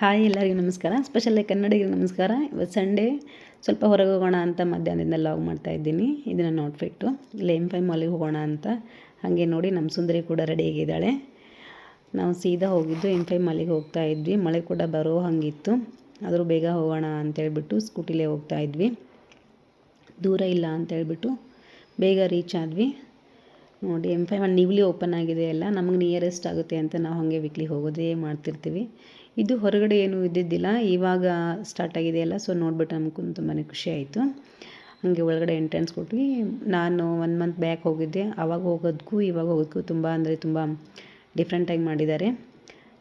Hi ಎಲ್ಲರಿಗೂ ನಮಸ್ಕಾರ. Special ಕನ್ನಡಿಗರಿಗೆ ನಮಸ್ಕಾರ. ಇವತ್ತು ಸಂಡೇ ಸ್ವಲ್ಪ ಹೊರಗೆ ಹೋಗೋಣ ಅಂತ ಮಧ್ಯಾಹ್ನದಿಂದ ಲಾಗ್ ಮಾಡ್ತಾ ಇದ್ದೀನಿ. ಇದು ನನ್ನ ಔಟ್ಫಿಟ್ಟು ಇಲ್ಲಿ ಎಂ ಫೈ ಮಾಲಿಗೆ ಹೋಗೋಣ ಅಂತ. ಹಾಗೆ ನೋಡಿ ನಮ್ಮ ಸುಂದರಿ ಕೂಡ ರೆಡಿಯಾಗಿದ್ದಾಳೆ ನಾವು ಸೀದಾ ಹೋಗಿದ್ದು ಎಂ ಫೈ ಮಾಲಿಗೆ ಹೋಗ್ತಾ ಇದ್ವಿ. ಮಳೆ ಕೂಡ ಬರೋ ಹಾಗಿತ್ತು. ಆದರೂ ಬೇಗ ಹೋಗೋಣ ಅಂತೇಳ್ಬಿಟ್ಟು ಸ್ಕೂಟಿಲೇ ಹೋಗ್ತಾ ಇದ್ವಿ. ದೂರ ಇಲ್ಲ ಅಂತೇಳ್ಬಿಟ್ಟು ಬೇಗ ರೀಚ್ ಆದ್ವಿ. ನೋಡಿ ಎಂ ಫೈ ಒನ್ ನೀವ್ಲಿ ಓಪನ್ ಆಗಿದೆ ಅಲ್ಲ ನಮಗೆ ನಿಯರೆಸ್ಟ್ ಆಗುತ್ತೆ ಅಂತ ನಾವು ಹಾಗೆ ವೀಕ್ಲಿ ಹೋಗೋದೇ ಮಾಡ್ತಿರ್ತೀವಿ. ಇದು ಹೊರಗಡೆ ಏನೂ ಇದ್ದಿದ್ದಿಲ್ಲ, ಇವಾಗ ಸ್ಟಾರ್ಟ್ ಆಗಿದೆಯಲ್ಲ ಸೊ ನೋಡ್ಬಿಟ್ಟು ನಮಗೂ ತುಂಬಾ ಖುಷಿ ಆಯಿತು. ಹಾಗೆ ಒಳಗಡೆ ಎಂಟ್ರೆನ್ಸ್ ಕೊಟ್ವಿ. ನಾನು ಒನ್ ಮಂತ್ ಬ್ಯಾಕ್ ಹೋಗಿದ್ದೆ. ಆವಾಗ ಹೋಗೋದಕ್ಕೂ ಇವಾಗ ಹೋಗೋದಕ್ಕೂ ತುಂಬ ಅಂದರೆ ತುಂಬ ಡಿಫ್ರೆಂಟಾಗಿ ಮಾಡಿದ್ದಾರೆ.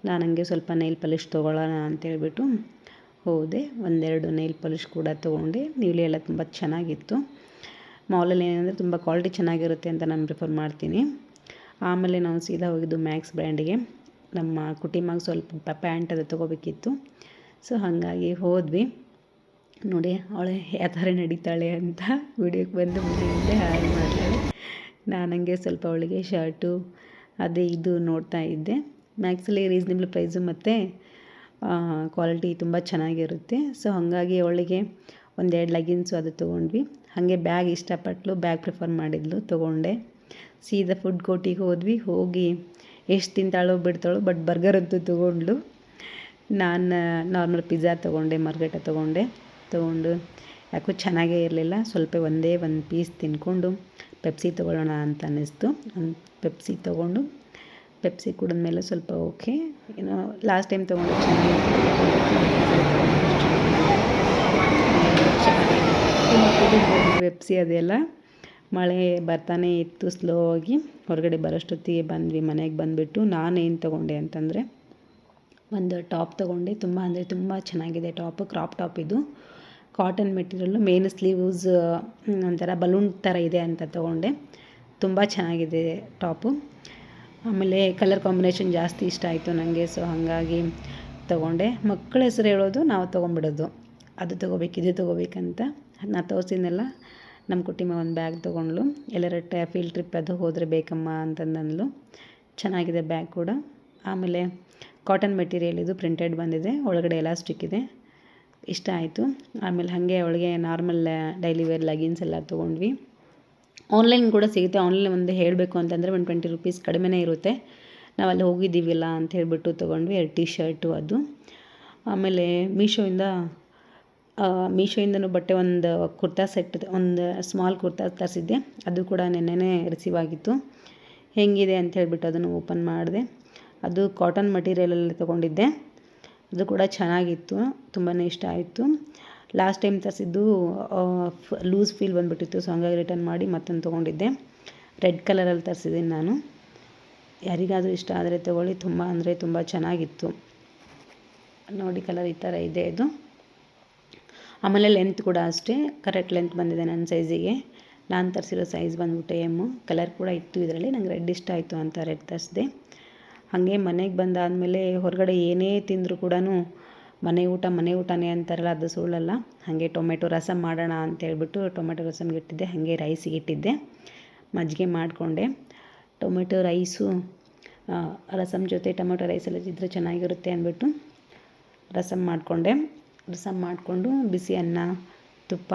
ನಾನು ಹಂಗೆ ಸ್ವಲ್ಪ ನೈಲ್ ಪಾಲಿಷ್ ತೊಗೊಳ್ಳೋಣ ಅಂತೇಳ್ಬಿಟ್ಟು ಹೋದೆ. ಒಂದೆರಡು ನೈಲ್ ಪಾಲಿಷ್ ಕೂಡ ತೊಗೊಂಡೆ. ನೀಲಿ ಎಲ್ಲ ತುಂಬ ಚೆನ್ನಾಗಿತ್ತು. ಮಾಲಲ್ಲಿ ಏನಂದರೆ ತುಂಬ ಕ್ವಾಲಿಟಿ ಚೆನ್ನಾಗಿರುತ್ತೆ ಅಂತ ನಾನು ಪ್ರಿಫರ್ ಮಾಡ್ತೀನಿ. ಆಮೇಲೆ ನಾವು ಸೀದಾ ಹೋಗಿದ್ದು ಮ್ಯಾಕ್ಸ್ ಬ್ರ್ಯಾಂಡಿಗೆ ನಮ್ಮ ಕುಟುಂಬಕ್ಕೆ ಸ್ವಲ್ಪ ಪ್ಯಾಂಟ್ ಅದು ತೊಗೋಬೇಕಿತ್ತು. ಸೊ ಹಾಗಾಗಿ ಹೋದ್ವಿ. ನೋಡಿ ಅವಳೆ ಯಾವ ಥರ ನಡೀತಾಳೆ ಅಂತ ವಿಡಿಯೋಕ್ಕೆ ಬಂದು ಮುಂದೆ ಹಾಳು ಮಾಡ್ತಾಳೆ. ನಾನು ಹಂಗೆ ಸ್ವಲ್ಪ ಅವಳಿಗೆ ಶರ್ಟು ಅದೇ ಇದು ನೋಡ್ತಾ ಇದ್ದೆ. ಮ್ಯಾಕ್ಸಲ್ಲಿ ರೀಸ್ನೇಬಲ್ ಪ್ರೈಸು ಮತ್ತು ಕ್ವಾಲಿಟಿ ತುಂಬ ಚೆನ್ನಾಗಿರುತ್ತೆ. ಸೊ ಹಾಗಾಗಿ ಅವಳಿಗೆ ಒಂದೆರಡು ಲಗಿನ್ಸು ಅದು ತೊಗೊಂಡ್ವಿ. ಹಾಗೆ ಬ್ಯಾಗ್ ಇಷ್ಟಪಟ್ಟಲು ಬ್ಯಾಗ್ ಪ್ರಿಫರ್ ಮಾಡಿದ್ಲು, ತೊಗೊಂಡೆ. ಸೀದಾ ಫುಡ್ ಕೋರ್ಟಿಗೆ ಹೋದ್ವಿ. ಹೋಗಿ ಎಷ್ಟು ತಿಂತಾಳೋ ಬಿಡ್ತಾಳೋ ಬಟ್ ಬರ್ಗರ್ ಅಂತೂ ತೊಗೊಂಡ್ಳು. ನಾನು ನಾರ್ಮಲ್ ಪಿಜ್ಜಾ ತೊಗೊಂಡೆ ಮರ್ಗಟ ತೊಗೊಂಡೆ. ತೊಗೊಂಡು, ಯಾಕೋ ಚೆನ್ನಾಗೇ ಇರಲಿಲ್ಲ. ಸ್ವಲ್ಪ ಒಂದೇ ಒಂದು ಪೀಸ್ ತಿನ್ಕೊಂಡು ಪೆಪ್ಸಿ ತೊಗೊಳ್ಳೋಣ ಅಂತ ಅನ್ನಿಸ್ತು. ಒಂದು ಪೆಪ್ಸಿ ತೊಗೊಂಡು ಪೆಪ್ಸಿ ಕುಡಿದ್ಮೇಲೆ ಸ್ವಲ್ಪ ಓಕೆ. ಏನೋ ಲಾಸ್ಟ್ ಟೈಮ್ ತೊಗೊಂಡು ಚೆನ್ನಾಗಿ ಪೆಪ್ಸಿ ಅದೆಲ್ಲ. ಮಳೆ ಬರ್ತಾನೆ ಇತ್ತು ಸ್ಲೋ ಆಗಿ, ಹೊರಗಡೆ ಬರೋಷ್ಟೊತ್ತಿಗೆ ಬಂದ್ವಿ, ಮನೆಗೆ ಬಂದುಬಿಟ್ಟು ನಾನೇನು ತೊಗೊಂಡೆ ಅಂತಂದರೆ ಒಂದು ಟಾಪ್ ತೊಗೊಂಡೆ, ತುಂಬ ಅಂದರೆ ತುಂಬ ಚೆನ್ನಾಗಿದೆ ಟಾಪು, ಕ್ರಾಪ್ ಟಾಪ್ ಇದು. ಕಾಟನ್ ಮೆಟೀರಿಯಲ್ಲು ಮೇನ್ ಸ್ಲೀವ್ಸ್, ಒಂಥರ ಬಲೂನ್ ಥರ ಇದೆ ಅಂತ ತೊಗೊಂಡೆ. ತುಂಬ ಚೆನ್ನಾಗಿದೆ ಟಾಪು. ಆಮೇಲೆ ಕಲರ್ ಕಾಂಬಿನೇಷನ್ ಜಾಸ್ತಿ ಇಷ್ಟ ಆಯಿತು ನನಗೆ ಸೊ ಹಾಗಾಗಿ ತೊಗೊಂಡೆ. ಮಕ್ಕಳ ಹೆಸರು ಹೇಳೋದು ನಾವು ತೊಗೊಂಬಿಡೋದು ಅದು ತೊಗೋಬೇಕು, ಇದು ತೊಗೋಬೇಕಂತ. ನಾನು ತೋರಿಸಿದ್ನೆಲ್ಲ ನಮ್ಮ ಕುಟುಂಬ ಒಂದು ಬ್ಯಾಗ್ ತೊಗೊಂಡ್ಳು. ಎಲ್ಲರ ಫೀಲ್ಡ್ ಟ್ರಿಪ್ ಅದು ಹೋದರೆ ಬೇಕಮ್ಮ ಅಂತಂದನ್ಲು ಚೆನ್ನಾಗಿದೆ ಬ್ಯಾಗ್ ಕೂಡ. ಆಮೇಲೆ ಕಾಟನ್ ಮೆಟೀರಿಯಲ್ ಇದು ಪ್ರಿಂಟೆಡ್ ಬಂದಿದೆ. ಒಳಗಡೆ ಎಲಾಸ್ಟಿಕ್ ಇದೆ. ಇಷ್ಟ ಆಯಿತು. ಆಮೇಲೆ ಹಾಗೆ ಅವಳಿಗೆ ನಾರ್ಮಲ್ ಡೈಲಿ ವೇರ್ ಲಗಿನ್ಸ್ ಎಲ್ಲ ತೊಗೊಂಡ್ವಿ. ಆನ್ಲೈನ್ ಕೂಡ ಸಿಗುತ್ತೆ. ಆನ್ಲೈನ್ ಒಂದು ಹೇಳಬೇಕು ಅಂತಂದರೆ ಒಂದು ಟ್ವೆಂಟಿ ರುಪೀಸ್ ಕಡಿಮೆನೇ ಇರುತ್ತೆ. ನಾವು ಅಲ್ಲಿ ಹೋಗಿದ್ದೀವಿಲ್ಲ ಅಂತ ಹೇಳಿಬಿಟ್ಟು ತೊಗೊಂಡ್ವಿ. ಎರಡು ಟಿ ಶರ್ಟು ಅದು. ಆಮೇಲೆ ಮೀಶೋಯಿಂದ ಮೀಶೋಯಿಂದನೂ ಬಟ್ಟೆ ಒಂದು ಕುರ್ತಾ ಸೆಟ್, ಒಂದು ಸ್ಮಾಲ್ ಕುರ್ತಾ ತರಿಸಿದ್ದೆ. ಅದು ಕೂಡ ನೆನ್ನೆನೇ ರಿಸೀವ್ ಆಗಿತ್ತು. ಹೇಗಿದೆ ಅಂತ ಹೇಳಿಬಿಟ್ಟು ಅದನ್ನು ಓಪನ್ ಮಾಡಿದೆ. ಅದು ಕಾಟನ್ ಮಟೀರಿಯಲಲ್ಲಿ ತೊಗೊಂಡಿದ್ದೆ. ಅದು ಕೂಡ ಚೆನ್ನಾಗಿತ್ತು ತುಂಬಾ ಇಷ್ಟ ಆಯಿತು. ಲಾಸ್ಟ್ ಟೈಮ್ ತರಿಸಿದ್ದು ಲೂಸ್ ಫೀಲ್ ಬಂದುಬಿಟ್ಟಿತ್ತು ಸೊ ಹಂಗಾಗಿ ರಿಟರ್ನ್ ಮಾಡಿ ಮತ್ತೊಂದು ತೊಗೊಂಡಿದ್ದೆ. ರೆಡ್ ಕಲರಲ್ಲಿ ತರಿಸಿದ್ದೀನಿ ನಾನು. ಯಾರಿಗಾದರೂ ಇಷ್ಟ ಆದರೆ ತೊಗೊಳ್ಳಿ. ತುಂಬ ಅಂದರೆ ತುಂಬ ಚೆನ್ನಾಗಿತ್ತು. ನೋಡಿ ಕಲರ್ ಈ ಥರ ಇದೆ ಇದು. ಆಮೇಲೆ ಲೆಂತ್ ಕೂಡ ಅಷ್ಟೇ ಕರೆಕ್ಟ್ ಲೆಂತ್ ಬಂದಿದೆ ನನ್ನ ಸೈಜಿಗೆ ನಾನು ತರಿಸಿರೋ ಸೈಜ್ ಬಂದ್ಬಿಟ್ಟು ಎಮ್ಮು ಕಲರ್ ಕೂಡ ಇತ್ತು ಇದರಲ್ಲಿ, ನಂಗೆ ರೆಡ್ ಇಷ್ಟ ಆಯಿತು ಅಂತ ರೆಡ್ ತರಿಸಿದೆ. ಹಾಗೆ ಮನೆಗೆ ಬಂದಾದಮೇಲೆ ಹೊರಗಡೆ ಏನೇ ತಿಂದರೂ ಕೂಡ ಮನೆ ಊಟ ಮನೆ ಊಟನೇ ಅಂತಾರಲ್ಲ, ಅದು ಸುಳ್ಳಲ್ಲ. ಹಾಗೆ ಟೊಮೆಟೊ ರಸಮ್ ಮಾಡೋಣ ಅಂತ ಹೇಳ್ಬಿಟ್ಟು ಟೊಮೆಟೊ ರಸಮ್ಗೆ ಇಟ್ಟಿದ್ದೆ, ಹಾಗೆ ರೈಸಿಗೆ ಇಟ್ಟಿದ್ದೆ. ಮಜ್ಜಿಗೆ ಮಾಡಿಕೊಂಡೆ. ಟೊಮೆಟೊ ರೈಸು ರಸಮ್ ಜೊತೆ ಟೊಮೆಟೊ ರೈಸೆಲ್ಲ ಇದ್ದರೆ ಚೆನ್ನಾಗಿರುತ್ತೆ ಅಂದ್ಬಿಟ್ಟು ರಸಮ್ ಮಾಡಿಕೊಂಡೆ. ರಸಮ್ ಮಾಡಿಕೊಂಡು ಬಿಸಿ ಅನ್ನ, ತುಪ್ಪ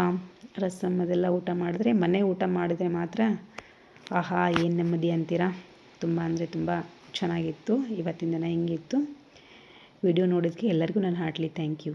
ರಸಮ್ ಅದೆಲ್ಲ ಊಟ ಮಾಡಿದ್ರೆ, ಮನೆ ಊಟ ಮಾಡಿದ್ರೆ ಮಾತ್ರ, ಆಹಾ, ಏನು ನೆಮ್ಮದಿ ಅಂತೀರಾ? ತುಂಬ ಅಂದರೆ ತುಂಬ ಚೆನ್ನಾಗಿತ್ತು. ಇವತ್ತಿನ ದಿನ ಹೆಂಗಿತ್ತು. ವಿಡಿಯೋ ನೋಡೋದಕ್ಕೆ ಎಲ್ಲರಿಗೂ ನಾನು ಹಾರ್ಟ್ಲಿ ಥ್ಯಾಂಕ್ ಯು.